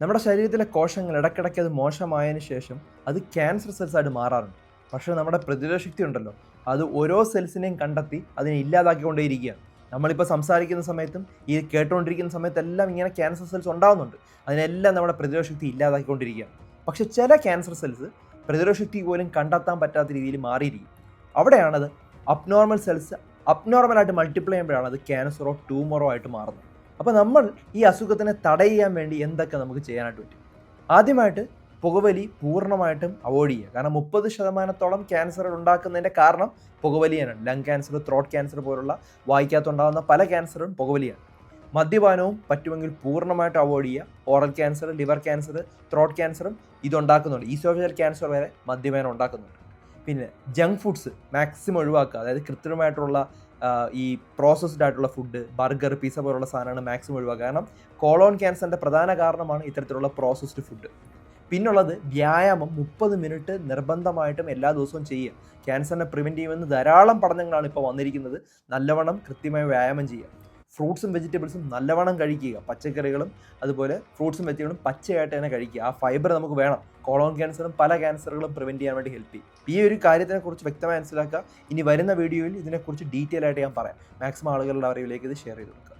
നമ്മുടെ ശരീരത്തിലെ കോശങ്ങൾ ഇടയ്ക്കിടയ്ക്ക് അത് മോശമായതിന് ശേഷം അത് ക്യാൻസർ സെൽസ് ആയിട്ട് മാറാറുണ്ട്. പക്ഷേ നമ്മുടെ പ്രതിരോധ ശക്തി ഉണ്ടല്ലോ അത് ഓരോ സെൽസിനെയും കണ്ടെത്തി അതിനെ ഇല്ലാതാക്കിക്കൊണ്ടേയിരിക്കുകയാണ്. നമ്മളിപ്പോൾ സംസാരിക്കുന്ന സമയത്തും ഈ കേട്ടുകൊണ്ടിരിക്കുന്ന സമയത്തെല്ലാം ഇങ്ങനെ ക്യാൻസർ സെൽസ് ഉണ്ടാകുന്നുണ്ട് അതിനെല്ലാം നമ്മുടെ പ്രതിരോധ ശക്തി ഇല്ലാതാക്കിക്കൊണ്ടിരിക്കുകയാണ്. പക്ഷെ ചില ക്യാൻസർ സെൽസ് പ്രതിരോധ ശക്തി പോലും കണ്ടെത്താൻ പറ്റാത്ത രീതിയിൽ മാറിയിരിക്കും. അവിടെയാണത് അബ്നോർമൽ സെൽസ് അബ്നോർമലായിട്ട് മൾട്ടിപ്ലൈ ചെയ്യുമ്പോഴാണ് അത് ക്യാൻസറോ ട്യൂമറോ ആയിട്ട് മാറുന്നത്. അപ്പോൾ നമ്മൾ ഈ അസുഖത്തിനെ തടയാൻ വേണ്ടി എന്തൊക്കെ നമുക്ക് ചെയ്യാനായിട്ട് പറ്റും? ആദ്യമായിട്ട് പുകവലി പൂർണമായിട്ടും അവോയ്ഡ് ചെയ്യുക. കാരണം മുപ്പത് ശതമാനത്തോളം ക്യാൻസർ ഉണ്ടാക്കുന്നതിന്റെ കാരണം പുകവലിയാണ്. ലങ് ക്യാൻസർ ത്രോട്ട് ക്യാൻസർ പോലുള്ള വായിക്കാത്തുണ്ടാകുന്ന പല ക്യാൻസറും പുകവലിയാണ്. മദ്യപാനവും പറ്റുമെങ്കിൽ പൂർണമായിട്ട് അവോയ്ഡ് ചെയ്യുക. Oral cancer liver cancer throat ക്യാൻസറും ഇതുണ്ടാക്കുന്നുണ്ട്. ഈസോഫിയൽ ക്യാൻസർ വരെ മദ്യപാനം ഉണ്ടാക്കുന്നുണ്ട്. പിന്നെ ജങ്ക് ഫുഡ്സ് മാക്സിമം ഒഴിവാക്കുക. അതായത് കൃത്രിമമായിട്ടുള്ള ഈ പ്രോസസ്ഡ് ആയിട്ടുള്ള ഫുഡ് ബർഗർ പിസ പോലുള്ള സാധനങ്ങൾ മാക്സിമം ഒഴിവാക്കുക. കാരണം കോളോൺ ക്യാൻസറിന്റെ പ്രധാന കാരണമാണ് ഇത്തരത്തിലുള്ള പ്രോസസ്ഡ് ഫുഡ് പിന്നുള്ളത് വ്യായാമം മുപ്പത് മിനിറ്റ് നിർബന്ധമായിട്ടും എല്ലാ ദിവസവും ചെയ്യുക. ക്യാൻസറിനെ പ്രിവെന്റ് ചെയ്യുമെന്ന് ധാരാളം പഠനങ്ങളാണ് ഇപ്പോൾ വന്നിരിക്കുന്നത്. നല്ലവണ്ണം കൃത്യമായി വ്യായാമം ചെയ്യുക. ഫ്രൂട്ട്സും വെജിറ്റബിൾസും നല്ലവണ്ണം കഴിക്കുക. പച്ചക്കറികളും അതുപോലെ ഫ്രൂട്ട്സും വെജിറ്റബിളും പച്ചയായിട്ട് തന്നെ കഴിക്കുക. ആ ഫൈബർ നമുക്ക് വേണം. കോളോൺ ക്യാൻസറും പല ക്യാൻസറുകളും പ്രിവെന്റ് ചെയ്യാൻ വേണ്ടി ഹെൽപ്പ് ചെയ്യും. ഈ ഒരു കാര്യത്തിനെക്കുറിച്ച് വ്യക്തമായി മനസ്സിലാക്കുക. ഇനി വരുന്ന വീഡിയോയിൽ ഇതിനെക്കുറിച്ച് ഡീറ്റെയിൽ ആയിട്ട് ഞാൻ പറയാം. മാക്സിമം ആളുകളുടെ അറിവിലേക്ക് ഇത് ഷെയർ ചെയ്ത് കൊടുക്കുക.